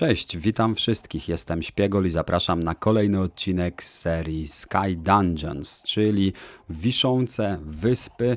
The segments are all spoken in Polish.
Cześć, witam wszystkich. Jestem Śpiegol i zapraszam na kolejny odcinek serii Sky Dungeons, czyli wiszące wyspy,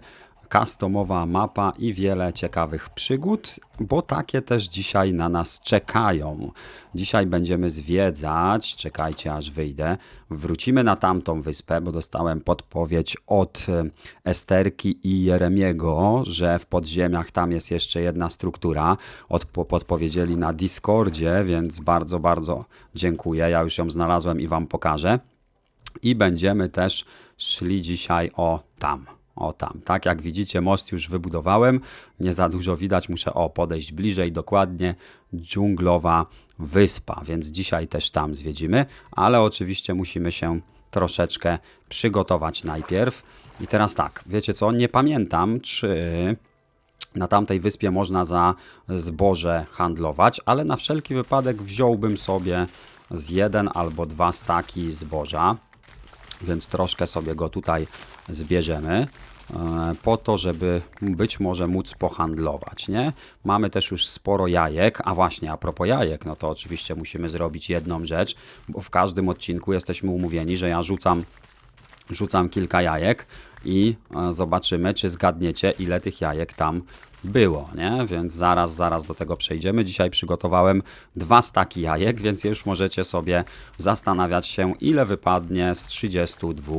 customowa mapa i wiele ciekawych przygód, bo takie też dzisiaj na nas czekają. Dzisiaj będziemy zwiedzać, czekajcie aż wyjdę, wrócimy na tamtą wyspę, bo dostałem podpowiedź od e, Esterki i Jeremiego, że w podziemiach tam jest jeszcze jedna struktura. Od, podpowiedzieli na Discordzie, więc bardzo, bardzo dziękuję. Ja już ją znalazłem i Wam pokażę. I będziemy też szli dzisiaj o tam. O tam, tak jak widzicie, most już wybudowałem. Nie za dużo widać, muszę o podejść bliżej, dokładnie dżunglowa wyspa, więc dzisiaj też tam zwiedzimy, ale oczywiście musimy się troszeczkę przygotować najpierw. I teraz tak, wiecie co, nie pamiętam, czy na tamtej wyspie można za zboże handlować, ale na wszelki wypadek wziąłbym sobie z jeden albo dwa staki zboża więc troszkę sobie go tutaj zbierzemy e, po to, żeby być może móc pohandlować, nie? Mamy też już sporo jajek, a właśnie a propos jajek, no to oczywiście musimy zrobić jedną rzecz, bo w każdym odcinku jesteśmy umówieni, że ja rzucam, rzucam kilka jajek i e, zobaczymy, czy zgadniecie, ile tych jajek tam było, nie? Więc zaraz, zaraz do tego przejdziemy. Dzisiaj przygotowałem dwa staki jajek, więc już możecie sobie zastanawiać się, ile wypadnie z 32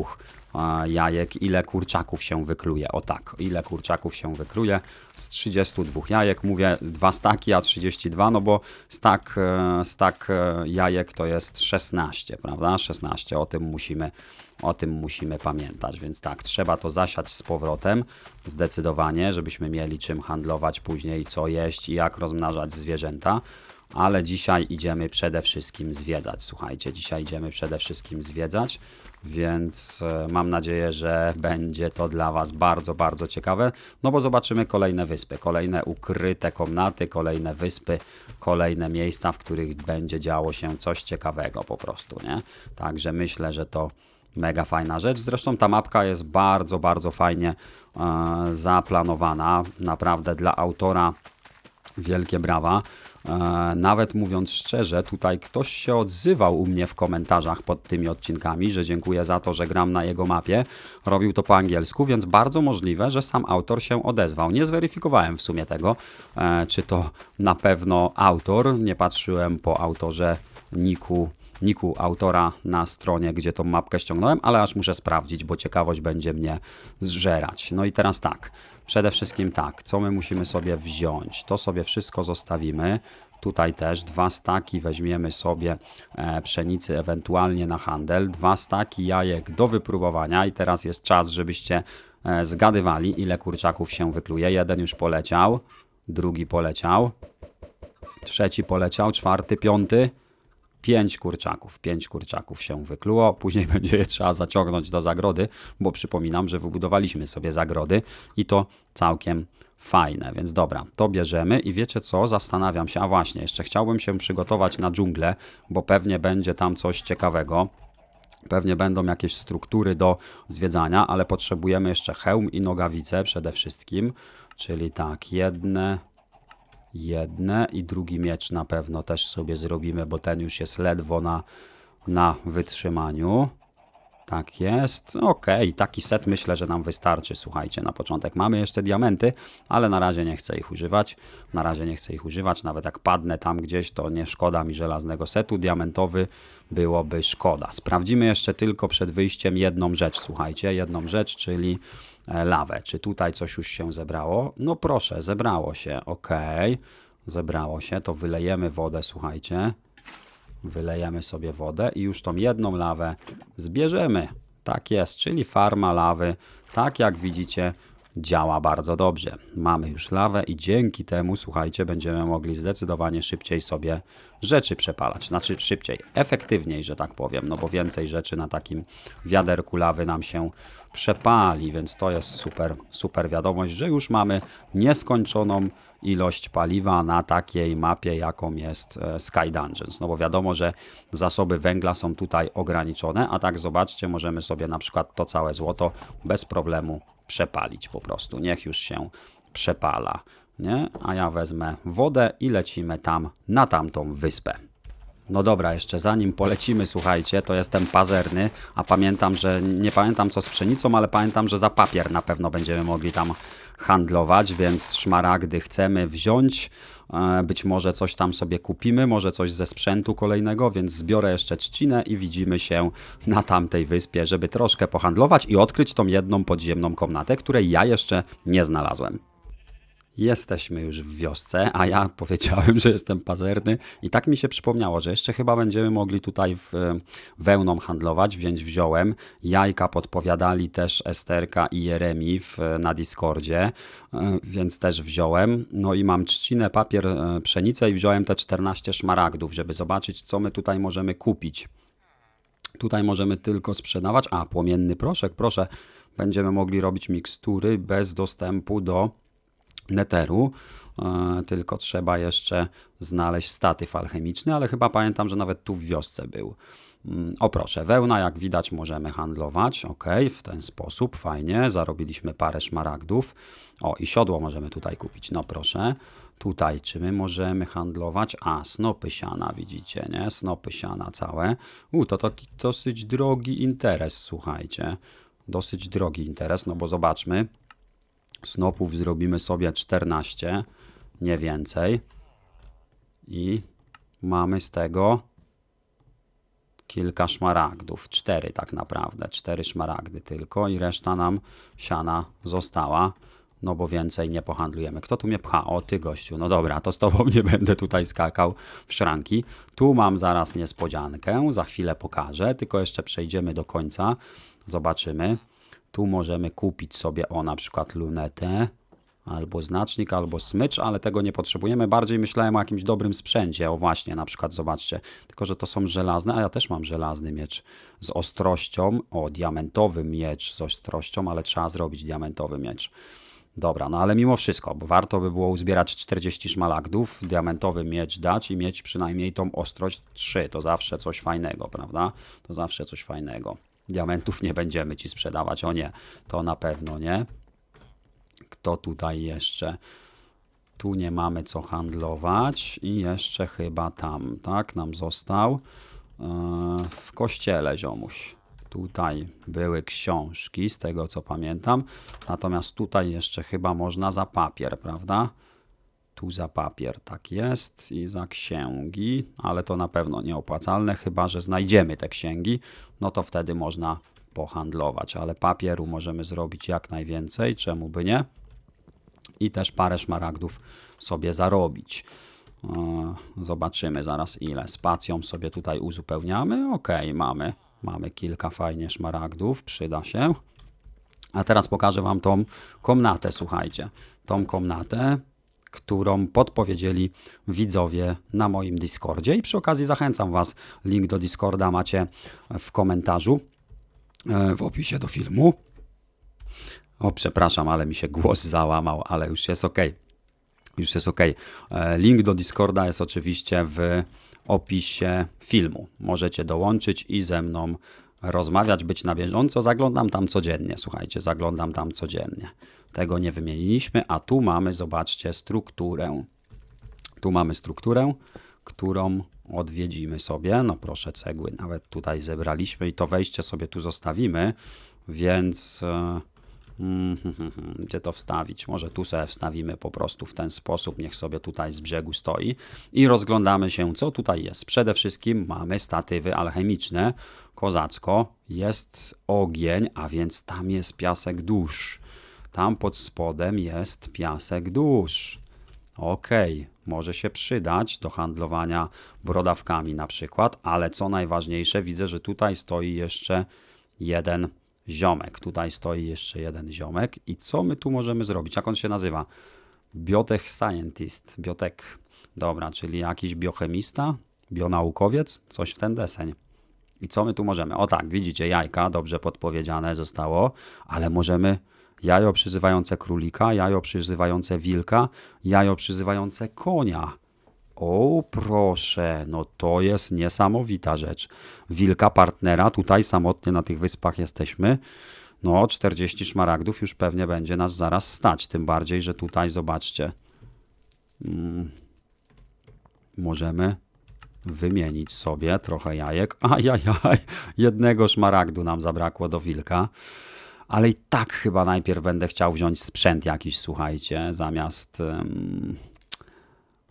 jajek, ile kurczaków się wykluje. O tak, ile kurczaków się wykluje z 32 jajek. Mówię dwa staki, a 32, no bo stak, e, stak e, jajek to jest 16, prawda? 16, o tym musimy o tym musimy pamiętać, więc tak, trzeba to zasiać z powrotem, zdecydowanie, żebyśmy mieli czym handlować później, co jeść i jak rozmnażać zwierzęta. Ale dzisiaj idziemy przede wszystkim zwiedzać. Słuchajcie, dzisiaj idziemy przede wszystkim zwiedzać, więc e, mam nadzieję, że będzie to dla Was bardzo, bardzo ciekawe. No bo zobaczymy kolejne wyspy, kolejne ukryte komnaty, kolejne wyspy, kolejne miejsca, w których będzie działo się coś ciekawego po prostu, nie? Także myślę, że to Mega fajna rzecz. Zresztą ta mapka jest bardzo, bardzo fajnie e, zaplanowana. Naprawdę dla autora wielkie brawa. E, nawet mówiąc szczerze, tutaj ktoś się odzywał u mnie w komentarzach pod tymi odcinkami, że dziękuję za to, że gram na jego mapie. Robił to po angielsku, więc bardzo możliwe, że sam autor się odezwał. Nie zweryfikowałem w sumie tego, e, czy to na pewno autor. Nie patrzyłem po autorze Niku niku autora na stronie, gdzie tą mapkę ściągnąłem, ale aż muszę sprawdzić, bo ciekawość będzie mnie zżerać. No i teraz tak, przede wszystkim tak, co my musimy sobie wziąć? To sobie wszystko zostawimy. Tutaj też dwa staki weźmiemy sobie e, pszenicy ewentualnie na handel, dwa staki jajek do wypróbowania i teraz jest czas, żebyście e, zgadywali, ile kurczaków się wykluje. Jeden już poleciał, drugi poleciał, trzeci poleciał, czwarty, piąty, Pięć kurczaków, pięć kurczaków się wykluło, później będzie je trzeba zaciągnąć do zagrody, bo przypominam, że wybudowaliśmy sobie zagrody i to całkiem fajne, więc dobra, to bierzemy i wiecie co, zastanawiam się, a właśnie, jeszcze chciałbym się przygotować na dżunglę, bo pewnie będzie tam coś ciekawego, Pewnie będą jakieś struktury do zwiedzania, ale potrzebujemy jeszcze hełm i nogawice przede wszystkim. Czyli tak, jedne, jedne i drugi miecz na pewno też sobie zrobimy, bo ten już jest ledwo na, na wytrzymaniu. Tak jest. Ok, taki set myślę, że nam wystarczy. Słuchajcie, na początek mamy jeszcze diamenty, ale na razie nie chcę ich używać. Na razie nie chcę ich używać. Nawet jak padnę tam gdzieś, to nie szkoda mi żelaznego setu. Diamentowy byłoby szkoda. Sprawdzimy jeszcze tylko przed wyjściem jedną rzecz. Słuchajcie, jedną rzecz, czyli lawę. Czy tutaj coś już się zebrało? No proszę, zebrało się. Ok, zebrało się. To wylejemy wodę, słuchajcie. Wylejemy sobie wodę i już tą jedną lawę zbierzemy. Tak jest, czyli farma lawy, tak jak widzicie, działa bardzo dobrze. Mamy już lawę i dzięki temu, słuchajcie, będziemy mogli zdecydowanie szybciej sobie rzeczy przepalać. Znaczy szybciej, efektywniej, że tak powiem, no bo więcej rzeczy na takim wiaderku lawy nam się przepali, więc to jest super, super wiadomość, że już mamy nieskończoną ilość paliwa na takiej mapie, jaką jest e, Sky Dungeons. No bo wiadomo, że zasoby węgla są tutaj ograniczone, a tak zobaczcie, możemy sobie na przykład to całe złoto bez problemu przepalić po prostu. Niech już się przepala. Nie? A ja wezmę wodę i lecimy tam na tamtą wyspę. No dobra, jeszcze zanim polecimy, słuchajcie, to jestem pazerny, a pamiętam, że nie pamiętam co z pszenicą, ale pamiętam, że za papier na pewno będziemy mogli tam handlować, więc szmaragdy chcemy wziąć. E, Być może coś tam sobie kupimy, może coś ze sprzętu kolejnego, więc zbiorę jeszcze trzcinę i widzimy się na tamtej wyspie, żeby troszkę pohandlować i odkryć tą jedną podziemną komnatę, której ja jeszcze nie znalazłem. Jesteśmy już w wiosce, a ja powiedziałem, że jestem pazerny i tak mi się przypomniało, że jeszcze chyba będziemy mogli tutaj w, wełną handlować, więc wziąłem. Jajka podpowiadali też Esterka i Jeremi w, na Discordzie, e, więc też wziąłem. No i mam trzcinę, papier, e, pszenicę i wziąłem te 14 szmaragdów, żeby zobaczyć, co my tutaj możemy kupić. Tutaj możemy tylko sprzedawać. A, płomienny proszek, proszę. Będziemy mogli robić mikstury bez dostępu do neteru. E, tylko trzeba jeszcze znaleźć statyw alchemiczny, ale chyba pamiętam, że nawet tu w wiosce był. Mm, O proszę, wełna, jak widać, możemy handlować. Ok, w ten sposób, fajnie. Zarobiliśmy parę szmaragdów. O, i siodło możemy tutaj kupić. No proszę. Tutaj, czy my możemy handlować? A, snopy siana, widzicie, nie? Snopy siana całe. U, to taki dosyć drogi interes, słuchajcie. Dosyć drogi interes, no bo zobaczmy. Snopów zrobimy sobie 14, nie więcej. I mamy z tego kilka szmaragdów. Cztery tak naprawdę. Cztery szmaragdy tylko i reszta nam siana została. No bo więcej nie pohandlujemy. Kto tu mnie pcha? O, ty gościu. No dobra, to z tobą nie będę tutaj skakał w szranki. Tu mam zaraz niespodziankę. Za chwilę pokażę. Tylko jeszcze przejdziemy do końca. Zobaczymy. Tu możemy kupić sobie o na przykład lunetę, albo znacznik, albo smycz, ale tego nie potrzebujemy. Bardziej myślałem o jakimś dobrym sprzęcie. O właśnie, na przykład zobaczcie, tylko że to są żelazne, a ja też mam żelazny miecz z ostrością. O, diamentowy miecz z ostrością, ale trzeba zrobić diamentowy miecz. Dobra, no ale mimo wszystko, bo warto by było uzbierać 40 szmalagdów, diamentowy miecz dać i mieć przynajmniej tą ostrość 3. To zawsze coś fajnego, prawda? To zawsze coś fajnego. Diamentów nie będziemy ci sprzedawać, o nie, to na pewno nie. Kto tutaj jeszcze? Tu nie mamy co handlować i jeszcze chyba tam, tak? Nam został Eee, w kościele ziomuś. Tutaj były książki, z tego co pamiętam. Natomiast tutaj jeszcze chyba można za papier, prawda? Tu za papier, tak jest, i za księgi, ale to na pewno nieopłacalne, chyba że znajdziemy te księgi, no to wtedy można pohandlować, ale papieru możemy zrobić jak najwięcej, czemu by nie? I też parę szmaragdów sobie zarobić. E, Zobaczymy zaraz ile. Spacją sobie tutaj uzupełniamy. Ok, mamy. Mamy kilka fajnie szmaragdów, przyda się. A teraz pokażę Wam tą komnatę, słuchajcie. Tą komnatę, którą podpowiedzieli widzowie na moim Discordzie. I przy okazji zachęcam Was, link do Discorda macie w komentarzu, e, w opisie do filmu. O, przepraszam, ale mi się głos załamał, ale już jest ok. Już jest ok. E, Link do Discorda jest oczywiście w opisie filmu. Możecie dołączyć i ze mną rozmawiać, być na bieżąco. Zaglądam tam codziennie, słuchajcie, zaglądam tam codziennie. Tego nie wymieniliśmy, a tu mamy, zobaczcie, strukturę. Tu mamy strukturę, którą odwiedzimy sobie. No proszę, cegły nawet tutaj zebraliśmy i to wejście sobie tu zostawimy, więc e, mm, hmm, hmm, hmm, gdzie to wstawić? Może tu sobie wstawimy po prostu w ten sposób, niech sobie tutaj z brzegu stoi i rozglądamy się, co tutaj jest. Przede wszystkim mamy statywy alchemiczne, kozacko, jest ogień, a więc tam jest piasek dusz. Tam pod spodem jest piasek dusz. Okej, może się przydać do handlowania brodawkami na przykład, ale co najważniejsze, widzę, że tutaj stoi jeszcze jeden ziomek. Tutaj stoi jeszcze jeden ziomek. I co my tu możemy zrobić? Jak on się nazywa? Biotech Scientist. Biotek. Dobra, czyli jakiś biochemista, bionaukowiec, coś w ten deseń. I co my tu możemy? O tak, widzicie, jajka, dobrze podpowiedziane zostało, ale możemy jajo przyzywające królika, jajo przyzywające wilka, jajo przyzywające konia. O, proszę, no to jest niesamowita rzecz. Wilka partnera, tutaj samotnie na tych wyspach jesteśmy. No, 40 szmaragdów już pewnie będzie nas zaraz stać. Tym bardziej, że tutaj zobaczcie. Mm, możemy wymienić sobie trochę jajek. Ajajaj, jednego szmaragdu nam zabrakło do wilka. Ale i tak chyba najpierw będę chciał wziąć sprzęt jakiś, słuchajcie, zamiast...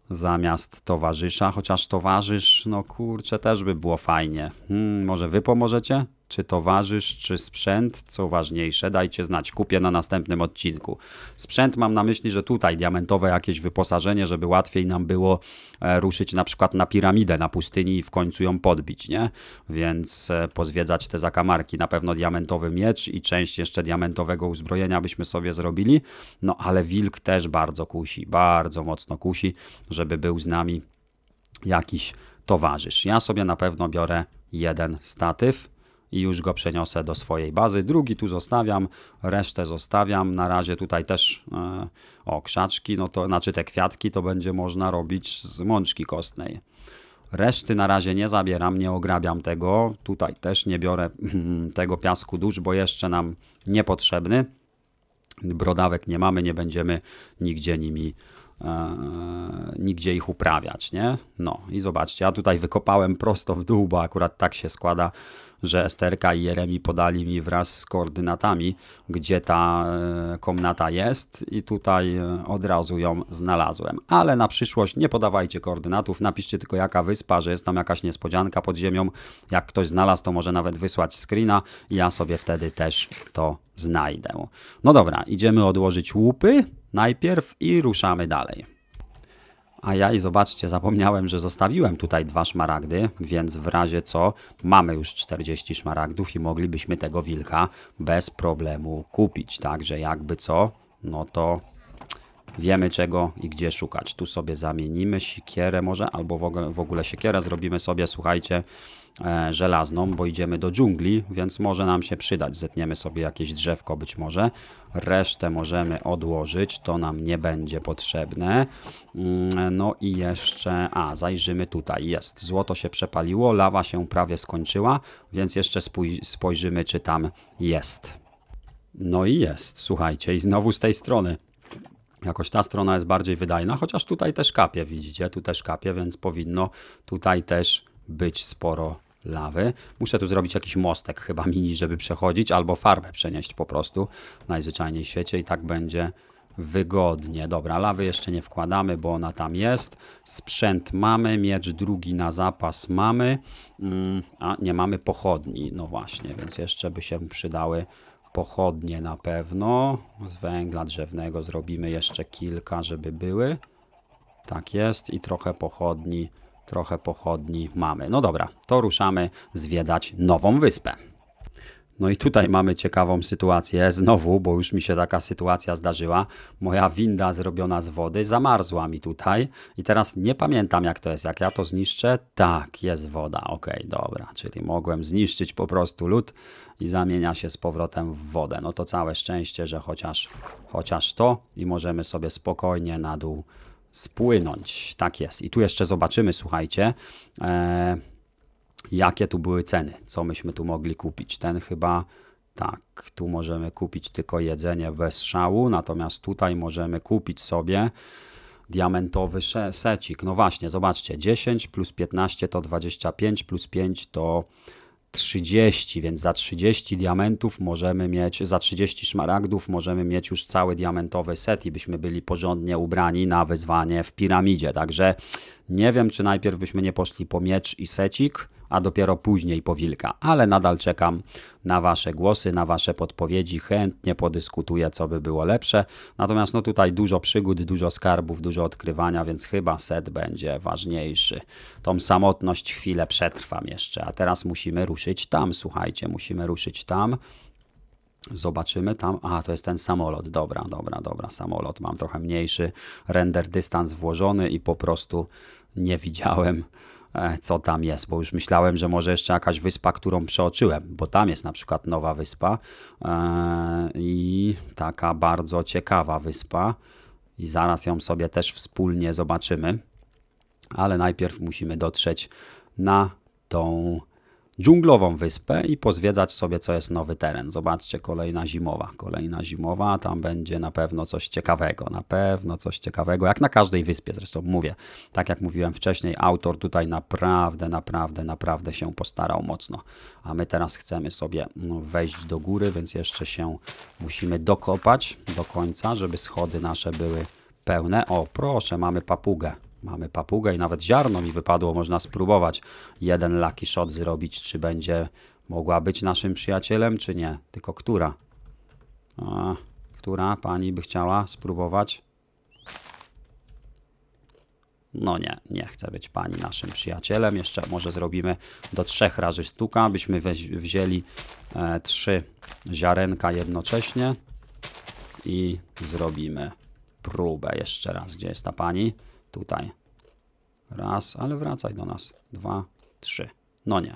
zamiast towarzysza, chociaż towarzysz, no kurczę, też by było fajnie. Hmm, może wy pomożecie? Czy towarzysz, czy sprzęt? Co ważniejsze, dajcie znać, kupię na następnym odcinku. Sprzęt mam na myśli, że tutaj diamentowe jakieś wyposażenie, żeby łatwiej nam było e, ruszyć na przykład na piramidę na pustyni i w końcu ją podbić, nie? Więc e, pozwiedzać te zakamarki. Na pewno diamentowy miecz i część jeszcze diamentowego uzbrojenia byśmy sobie zrobili. No ale wilk też bardzo kusi, bardzo mocno kusi, żeby był z nami jakiś towarzysz. Ja sobie na pewno biorę jeden statyw i już go przeniosę do swojej bazy. Drugi tu zostawiam, resztę zostawiam. Na razie tutaj też e, o krzaczki, no to znaczy te kwiatki to będzie można robić z mączki kostnej. Reszty na razie nie zabieram, nie ograbiam tego. Tutaj też nie biorę tego piasku dusz, bo jeszcze nam niepotrzebny. Brodawek nie mamy, nie będziemy nigdzie nimi e, nigdzie ich uprawiać, nie? No i zobaczcie, ja tutaj wykopałem prosto w dół, bo akurat tak się składa, że Esterka i Jeremi podali mi wraz z koordynatami, gdzie ta e, komnata jest i tutaj e, od razu ją znalazłem. Ale na przyszłość nie podawajcie koordynatów, napiszcie tylko jaka wyspa, że jest tam jakaś niespodzianka pod ziemią. Jak ktoś znalazł, to może nawet wysłać screena i ja sobie wtedy też to znajdę. No dobra, idziemy odłożyć łupy najpierw i ruszamy dalej. A ja i zobaczcie, zapomniałem, że zostawiłem tutaj dwa szmaragdy, więc w razie co mamy już 40 szmaragdów i moglibyśmy tego wilka bez problemu kupić. Także jakby co, no to wiemy czego i gdzie szukać. Tu sobie zamienimy siekierę może, albo w ogóle, w ogóle siekierę zrobimy sobie, słuchajcie, e, żelazną, bo idziemy do dżungli, więc może nam się przydać. Zetniemy sobie jakieś drzewko być może. Resztę możemy odłożyć, to nam nie będzie potrzebne. Mm, No i jeszcze, a zajrzymy tutaj, jest. Złoto się przepaliło, lawa się prawie skończyła, więc jeszcze spój- spojrzymy czy tam jest. No i jest, słuchajcie, i znowu z tej strony. Jakoś ta strona jest bardziej wydajna, chociaż tutaj też kapie, widzicie, tu też kapie, więc powinno tutaj też być sporo lawy. Muszę tu zrobić jakiś mostek chyba mini, żeby przechodzić, albo farbę przenieść po prostu najzwyczajniej w świecie i tak będzie wygodnie. Dobra, lawy jeszcze nie wkładamy, bo ona tam jest. Sprzęt mamy, miecz drugi na zapas mamy, mm, a nie mamy pochodni, no właśnie, więc jeszcze by się przydały pochodnie na pewno. Z węgla drzewnego zrobimy jeszcze kilka, żeby były. Tak jest i trochę pochodni, trochę pochodni mamy. No dobra, to ruszamy zwiedzać nową wyspę. No i tutaj mamy ciekawą sytuację znowu, bo już mi się taka sytuacja zdarzyła. Moja winda zrobiona z wody zamarzła mi tutaj i teraz nie pamiętam jak to jest. Jak ja to zniszczę, tak, jest woda. Okej, dobra, czyli mogłem zniszczyć po prostu lód i zamienia się z powrotem w wodę. No to całe szczęście, że chociaż, chociaż to i możemy sobie spokojnie na dół spłynąć. Tak jest. I tu jeszcze zobaczymy, słuchajcie. E, jakie tu były ceny, co myśmy tu mogli kupić. Ten chyba, tak, tu możemy kupić tylko jedzenie bez szału, natomiast tutaj możemy kupić sobie diamentowy secik. No właśnie, zobaczcie, 10 plus 15 to 25, plus 5 to 30, więc za 30 diamentów możemy mieć, za 30 szmaragdów możemy mieć już cały diamentowy set i byśmy byli porządnie ubrani na wyzwanie w piramidzie. Także nie wiem, czy najpierw byśmy nie poszli po miecz i secik, a dopiero później po wilka, ale nadal czekam na Wasze głosy, na Wasze podpowiedzi, chętnie podyskutuję, co by było lepsze. Natomiast no tutaj dużo przygód, dużo skarbów, dużo odkrywania, więc chyba set będzie ważniejszy. Tą samotność chwilę przetrwam jeszcze, a teraz musimy ruszyć tam, słuchajcie, musimy ruszyć tam. Zobaczymy tam. A, to jest ten samolot. Dobra, dobra, dobra. Samolot. Mam trochę mniejszy render dystans włożony i po prostu nie widziałem, co tam jest, bo już myślałem, że może jeszcze jakaś wyspa, którą przeoczyłem, bo tam jest na przykład nowa wyspa e, i taka bardzo ciekawa wyspa. I zaraz ją sobie też wspólnie zobaczymy. Ale najpierw musimy dotrzeć na tą dżunglową wyspę i pozwiedzać sobie, co jest nowy teren. Zobaczcie, kolejna zimowa, kolejna zimowa, tam będzie na pewno coś ciekawego, na pewno coś ciekawego, jak na każdej wyspie zresztą mówię. Tak jak mówiłem wcześniej, autor tutaj naprawdę, naprawdę, naprawdę się postarał mocno. A my teraz chcemy sobie no, wejść do góry, więc jeszcze się musimy dokopać do końca, żeby schody nasze były pełne. O, proszę, mamy papugę. Mamy papugę i nawet ziarno mi wypadło, można spróbować jeden lucky shot zrobić, czy będzie mogła być naszym przyjacielem, czy nie. Tylko która? A, która pani by chciała spróbować? No nie, nie chce być pani naszym przyjacielem. Jeszcze może zrobimy do trzech razy sztuka, byśmy wzięli e, trzy ziarenka jednocześnie i zrobimy próbę jeszcze raz. Gdzie jest ta pani? Tutaj. Raz, ale wracaj do nas. Dwa, trzy. No nie.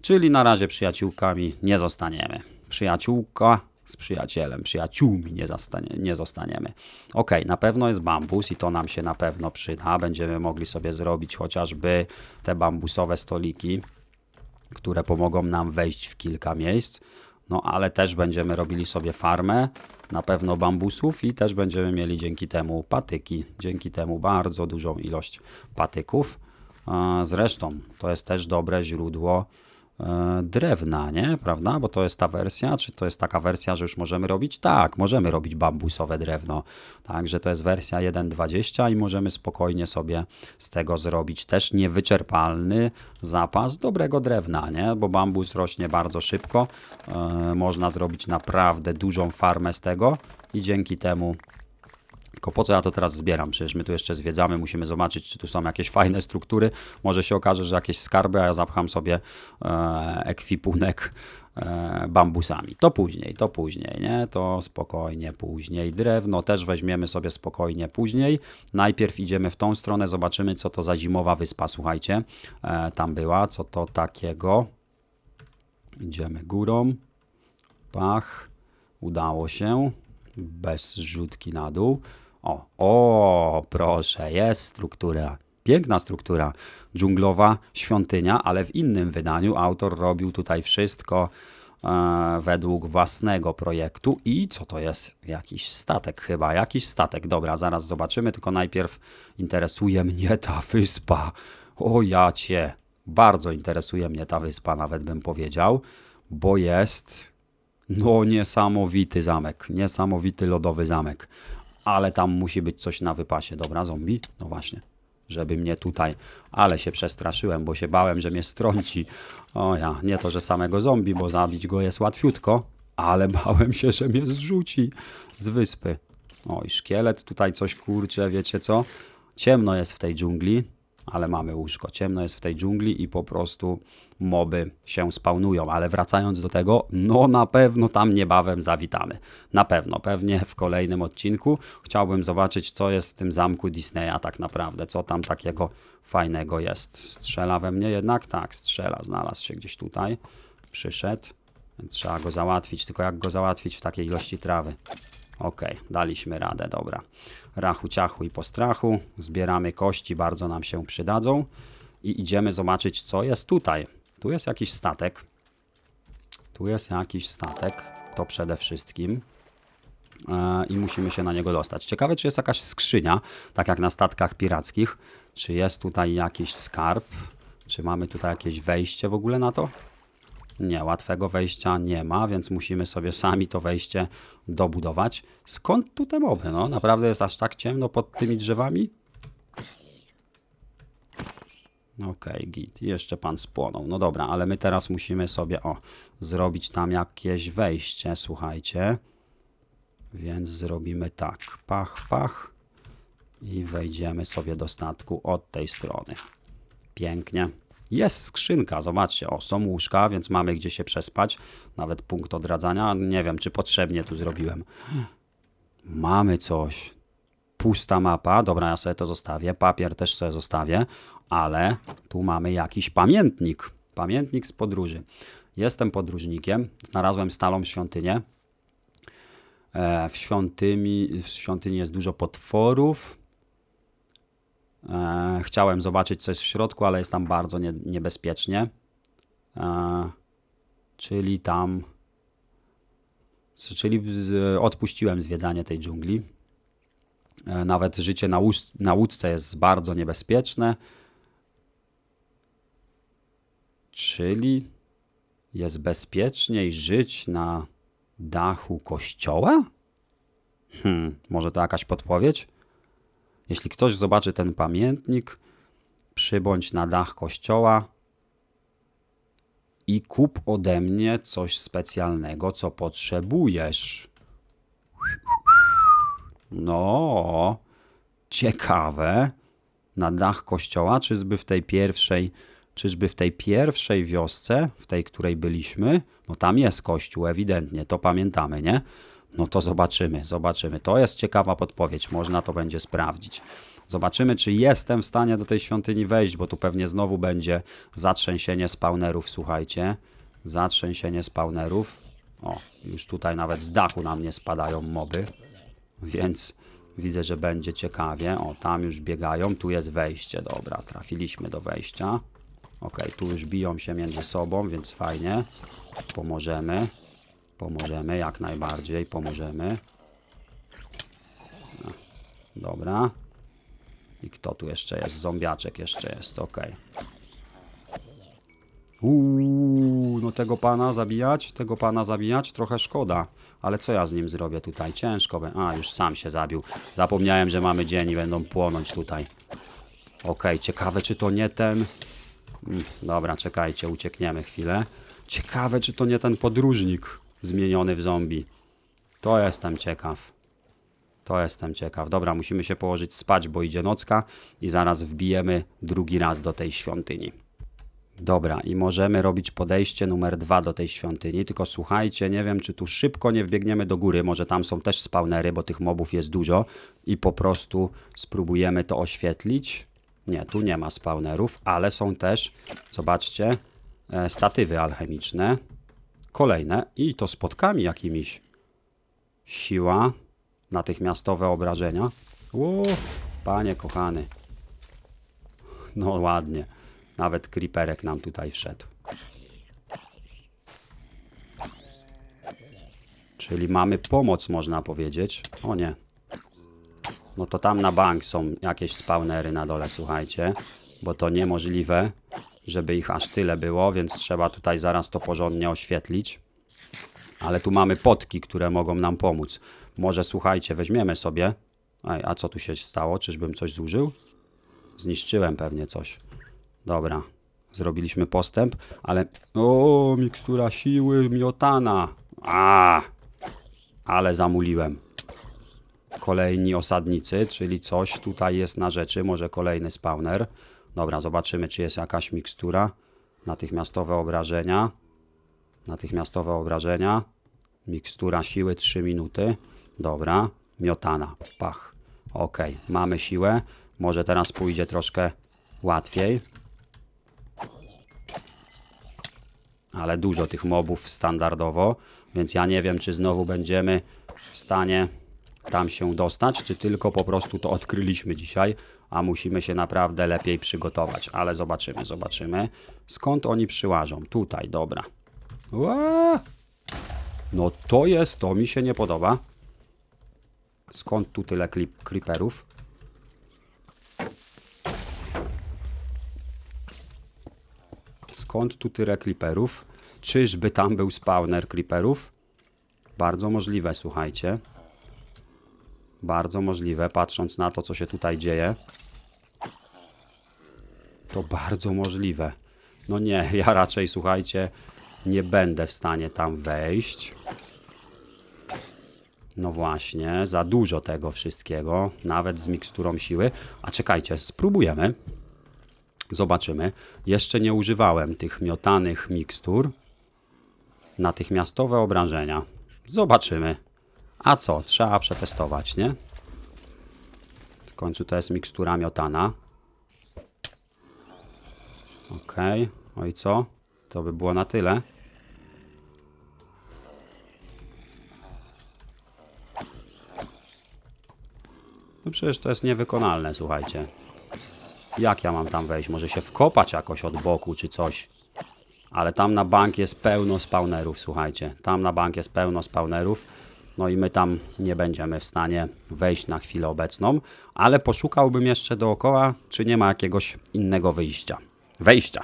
Czyli na razie przyjaciółkami nie zostaniemy. Przyjaciółka z przyjacielem, przyjaciółmi nie, zostanie, nie zostaniemy. Ok, na pewno jest bambus i to nam się na pewno przyda. Będziemy mogli sobie zrobić chociażby te bambusowe stoliki, które pomogą nam wejść w kilka miejsc. No ale też będziemy robili sobie farmę, na pewno bambusów i też będziemy mieli dzięki temu patyki. Dzięki temu bardzo dużą ilość patyków. Zresztą to jest też dobre źródło drewna, nie? Prawda? Bo to jest ta wersja, czy to jest taka wersja, że już możemy robić? Tak, możemy robić bambusowe drewno. Także to jest wersja 1.20 i możemy spokojnie sobie z tego zrobić też niewyczerpalny zapas dobrego drewna, nie? Bo bambus rośnie bardzo szybko. E, można zrobić naprawdę dużą farmę z tego i dzięki temu tylko po co ja to teraz zbieram? Przecież my tu jeszcze zwiedzamy, musimy zobaczyć, czy tu są jakieś fajne struktury. Może się okaże, że jakieś skarby, a ja zapcham sobie e, ekwipunek e, bambusami. To później, to później, nie? To spokojnie później. Drewno też weźmiemy sobie spokojnie później. Najpierw idziemy w tą stronę, zobaczymy, co to za zimowa wyspa, słuchajcie. E, tam była, co to takiego. Idziemy górą. Pach. Udało się. Bez zrzutki na dół. O, o, proszę, jest struktura. Piękna struktura dżunglowa świątynia, ale w innym wydaniu autor robił tutaj wszystko e, według własnego projektu. I co to jest? Jakiś statek chyba, jakiś statek. Dobra, zaraz zobaczymy, tylko najpierw interesuje mnie ta wyspa. O ja cię, bardzo interesuje mnie ta wyspa, nawet bym powiedział, bo jest no niesamowity zamek, niesamowity lodowy zamek ale tam musi być coś na wypasie. Dobra, zombie? No właśnie, żeby mnie tutaj... Ale się przestraszyłem, bo się bałem, że mnie strąci. O ja, nie to, że samego zombie, bo zabić go jest łatwiutko, ale bałem się, że mnie zrzuci z wyspy. Oj, szkielet tutaj coś kurcze, wiecie co? Ciemno jest w tej dżungli ale mamy łóżko. Ciemno jest w tej dżungli i po prostu moby się spawnują. Ale wracając do tego, no na pewno tam niebawem zawitamy. Na pewno, pewnie w kolejnym odcinku. Chciałbym zobaczyć, co jest w tym zamku Disneya tak naprawdę, co tam takiego fajnego jest. Strzela we mnie jednak? Tak, strzela. Znalazł się gdzieś tutaj. Przyszedł. Trzeba go załatwić, tylko jak go załatwić w takiej ilości trawy? Ok, daliśmy radę, dobra. Rachu, ciachu i postrachu. Zbieramy kości, bardzo nam się przydadzą. I idziemy zobaczyć, co jest tutaj. Tu jest jakiś statek. Tu jest jakiś statek. To przede wszystkim. E, I musimy się na niego dostać. Ciekawe, czy jest jakaś skrzynia, tak jak na statkach pirackich. Czy jest tutaj jakiś skarb? Czy mamy tutaj jakieś wejście w ogóle na to? Nie, łatwego wejścia nie ma, więc musimy sobie sami to wejście dobudować. Skąd tu te moby? No, naprawdę jest aż tak ciemno pod tymi drzewami? Okej, okay, git. Jeszcze pan spłonął. No dobra, ale my teraz musimy sobie, o, zrobić tam jakieś wejście, słuchajcie. Więc zrobimy tak. Pach, pach. I wejdziemy sobie do statku od tej strony. Pięknie. Jest skrzynka, zobaczcie, o, są łóżka, więc mamy gdzie się przespać. Nawet punkt odradzania. Nie wiem, czy potrzebnie tu zrobiłem. Mamy coś. Pusta mapa. Dobra, ja sobie to zostawię. Papier też sobie zostawię. Ale tu mamy jakiś pamiętnik. Pamiętnik z podróży. Jestem podróżnikiem. Znalazłem stalą świątynię. E, w, świątyni, w świątyni jest dużo potworów. E, chciałem zobaczyć, co jest w środku, ale jest tam bardzo nie, niebezpiecznie. E, czyli tam. Czyli odpuściłem zwiedzanie tej dżungli. E, nawet życie na, łóż, na łódce jest bardzo niebezpieczne. Czyli jest bezpieczniej żyć na dachu kościoła? Hmm, może to jakaś podpowiedź? Jeśli ktoś zobaczy ten pamiętnik, przybądź na dach kościoła i kup ode mnie coś specjalnego, co potrzebujesz. No, ciekawe. Na dach kościoła, czyżby w tej pierwszej, czyżby w tej pierwszej wiosce, w tej, której byliśmy, no tam jest kościół, ewidentnie, to pamiętamy, nie? No to zobaczymy, zobaczymy. To jest ciekawa podpowiedź, można to będzie sprawdzić. Zobaczymy, czy jestem w stanie do tej świątyni wejść, bo tu pewnie znowu będzie zatrzęsienie spawnerów, słuchajcie. Zatrzęsienie spawnerów. O, już tutaj nawet z dachu na mnie spadają moby, więc widzę, że będzie ciekawie. O, tam już biegają, tu jest wejście, dobra, trafiliśmy do wejścia. Ok, tu już biją się między sobą, więc fajnie. Pomożemy. Pomożemy, jak najbardziej, pomożemy. No, dobra. I kto tu jeszcze jest? Zombiaczek jeszcze jest, ok. Uuu, no tego pana zabijać? Tego pana zabijać? Trochę szkoda. Ale co ja z nim zrobię tutaj? Ciężko. A, już sam się zabił. Zapomniałem, że mamy dzień i będą płonąć tutaj. Ok, ciekawe czy to nie ten... Mm, Dobra, czekajcie, uciekniemy chwilę. Ciekawe, czy to nie ten podróżnik zmieniony w zombie. To jestem ciekaw. To jestem ciekaw. Dobra, musimy się położyć spać, bo idzie nocka i zaraz wbijemy drugi raz do tej świątyni. Dobra, i możemy robić podejście numer dwa do tej świątyni, tylko słuchajcie, nie wiem, czy tu szybko nie wbiegniemy do góry, może tam są też spawnery, bo tych mobów jest dużo i po prostu spróbujemy to oświetlić. Nie, tu nie ma spawnerów, ale są też, zobaczcie, e, statywy alchemiczne. Kolejne i to z podkami jakimiś. Siła, natychmiastowe obrażenia. Ło, panie kochany. No ładnie. Nawet creeperek nam tutaj wszedł. Czyli mamy pomoc, można powiedzieć. O nie. No to tam na bank są jakieś spawnery na dole, słuchajcie. Bo to niemożliwe, żeby ich aż tyle było, więc trzeba tutaj zaraz to porządnie oświetlić. Ale tu mamy potki, które mogą nam pomóc. Może słuchajcie, weźmiemy sobie. Ej, a co tu się stało? Czyżbym coś zużył? Zniszczyłem pewnie coś. Dobra, zrobiliśmy postęp, ale... O, mikstura siły miotana. A, ale zamuliłem. Kolejni osadnicy, czyli coś tutaj jest na rzeczy. Może kolejny spawner. Dobra, zobaczymy, czy jest jakaś mikstura. Natychmiastowe obrażenia. Natychmiastowe obrażenia. Mikstura siły 3 minuty. Dobra, miotana. Pach. Ok, mamy siłę. Może teraz pójdzie troszkę łatwiej. Ale dużo tych mobów standardowo, więc ja nie wiem, czy znowu będziemy w stanie tam się dostać, czy tylko po prostu to odkryliśmy dzisiaj, a musimy się naprawdę lepiej przygotować. Ale zobaczymy, zobaczymy. Skąd oni przyłażą? Tutaj, dobra. No to jest, to mi się nie podoba. Skąd tu tyle klip, creeperów? Skąd tu tyle creeperów? Czyżby tam był spawner creeperów? Bardzo możliwe, słuchajcie. Bardzo możliwe, patrząc na to, co się tutaj dzieje. To bardzo możliwe. No nie, ja raczej, słuchajcie, nie będę w stanie tam wejść. No właśnie, za dużo tego wszystkiego, nawet z miksturą siły. A czekajcie, spróbujemy. Zobaczymy. Jeszcze nie używałem tych miotanych mikstur. Natychmiastowe obrażenia. Zobaczymy. A co? Trzeba przetestować, nie? W końcu to jest mikstura miotana. Okej. Okay. No co? To by było na tyle. No przecież to jest niewykonalne, słuchajcie. Jak ja mam tam wejść? Może się wkopać jakoś od boku czy coś? Ale tam na bank jest pełno spawnerów, słuchajcie. Tam na bank jest pełno spawnerów. No i my tam nie będziemy w stanie wejść na chwilę obecną. Ale poszukałbym jeszcze dookoła, czy nie ma jakiegoś innego wyjścia. Wejścia.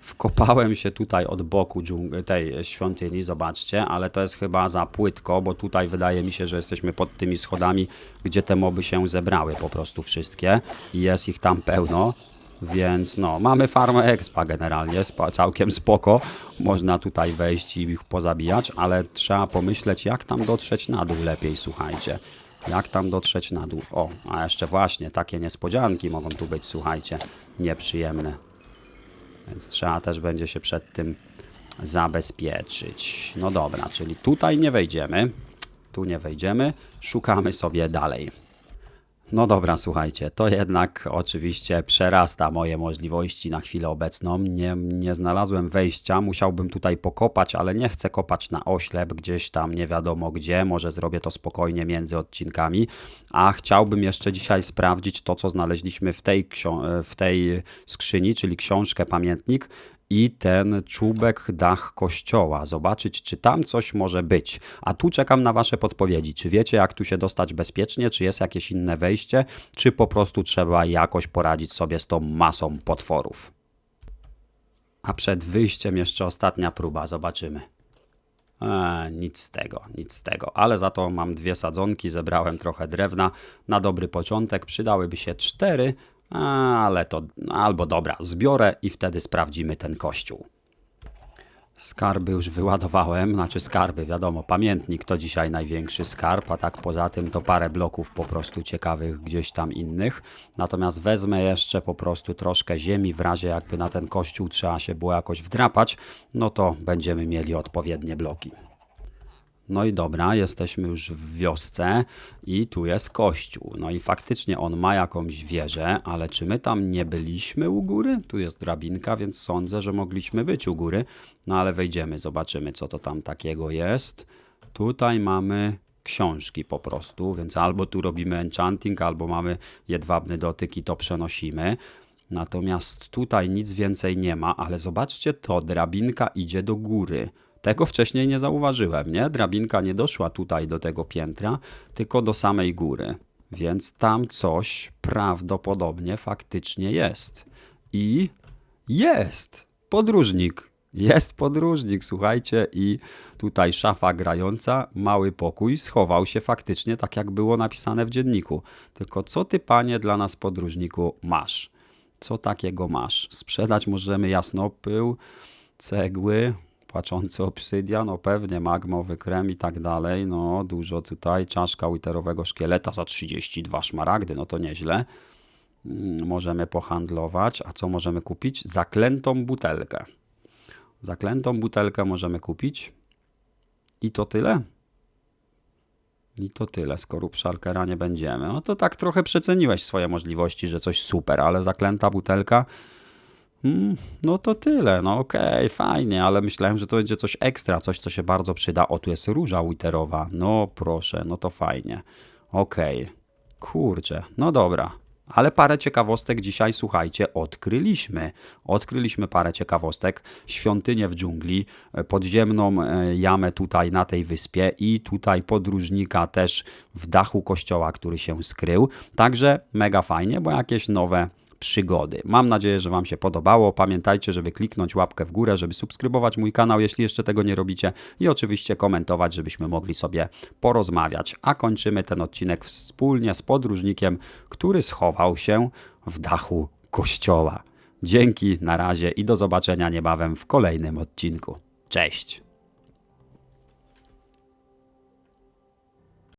Wkopałem się tutaj od boku tej świątyni, zobaczcie, ale to jest chyba za płytko, bo tutaj wydaje mi się, że jesteśmy pod tymi schodami, gdzie te moby się zebrały po prostu wszystkie i jest ich tam pełno, więc no, mamy farmę expa generalnie, spa, całkiem spoko, można tutaj wejść i ich pozabijać, ale trzeba pomyśleć, jak tam dotrzeć na dół lepiej, słuchajcie. Jak tam dotrzeć na dół? O, a jeszcze właśnie, takie niespodzianki mogą tu być, słuchajcie, nieprzyjemne. Więc trzeba też będzie się przed tym zabezpieczyć. No dobra, czyli tutaj nie wejdziemy. Tu nie wejdziemy. Szukamy sobie dalej. No dobra, słuchajcie, to jednak oczywiście przerasta moje możliwości na chwilę obecną. Nie, nie znalazłem wejścia, musiałbym tutaj pokopać, ale nie chcę kopać na oślep gdzieś tam nie wiadomo gdzie. Może zrobię to spokojnie między odcinkami. A chciałbym jeszcze dzisiaj sprawdzić to, co znaleźliśmy w tej, w tej skrzyni, czyli książkę, pamiętnik i ten czubek dach kościoła. Zobaczyć, czy tam coś może być. A tu czekam na Wasze podpowiedzi. Czy wiecie, jak tu się dostać bezpiecznie? Czy jest jakieś inne wejście? Czy po prostu trzeba jakoś poradzić sobie z tą masą potworów? A przed wyjściem jeszcze ostatnia próba. Zobaczymy. Eee, nic z tego, nic z tego. Ale za to mam dwie sadzonki, zebrałem trochę drewna. Na dobry początek przydałyby się cztery, ale to albo dobra, zbiorę i wtedy sprawdzimy ten kościół. Skarby już wyładowałem, znaczy skarby, wiadomo, pamiętnik to dzisiaj największy skarb, a tak poza tym to parę bloków po prostu ciekawych gdzieś tam innych. Natomiast wezmę jeszcze po prostu troszkę ziemi, w razie jakby na ten kościół trzeba się było jakoś wdrapać, no to będziemy mieli odpowiednie bloki. No i dobra, jesteśmy już w wiosce i tu jest kościół. No i faktycznie on ma jakąś wieżę, ale czy my tam nie byliśmy u góry? Tu jest drabinka, więc sądzę, że mogliśmy być u góry. No ale wejdziemy, zobaczymy co to tam takiego jest. Tutaj mamy książki po prostu, więc albo tu robimy enchanting, albo mamy jedwabny dotyk i to przenosimy. Natomiast tutaj nic więcej nie ma, ale zobaczcie to, drabinka idzie do góry. Tego wcześniej nie zauważyłem, nie? Drabinka nie doszła tutaj do tego piętra, tylko do samej góry. Więc tam coś prawdopodobnie faktycznie jest. I jest podróżnik. Jest podróżnik, słuchajcie, i tutaj szafa grająca, mały pokój, schował się faktycznie tak, jak było napisane w dzienniku. Tylko co ty, panie, dla nas podróżniku masz? Co takiego masz? Sprzedać możemy jasnopył, cegły, płaczący obsydian, no pewnie magmowy krem i tak dalej, no dużo tutaj, czaszka literowego szkieleta za 32 szmaragdy, no to nieźle. Mm, Możemy pohandlować, a co możemy kupić? Zaklętą butelkę. Zaklętą butelkę możemy kupić i to tyle. I to tyle, skoro szalkera nie będziemy. No to tak trochę przeceniłeś swoje możliwości, że coś super, ale zaklęta butelka Mm, no to tyle, no okej, fajnie, ale myślałem, że to będzie coś ekstra, coś, co się bardzo przyda. O, tu jest róża witerowa, no proszę, no to fajnie. Okej, kurczę, no dobra. Ale parę ciekawostek dzisiaj, słuchajcie, odkryliśmy. Odkryliśmy parę ciekawostek. Świątynię w dżungli, e, podziemną e, jamę tutaj na tej wyspie i tutaj podróżnika też w dachu kościoła, który się skrył. Także mega fajnie, bo jakieś nowe przygody. Mam nadzieję, że Wam się podobało. Pamiętajcie, żeby kliknąć łapkę w górę, żeby subskrybować mój kanał, jeśli jeszcze tego nie robicie i oczywiście komentować, żebyśmy mogli sobie porozmawiać. A kończymy ten odcinek wspólnie z podróżnikiem, który schował się w dachu kościoła. Dzięki, na razie i do zobaczenia niebawem w kolejnym odcinku. Cześć!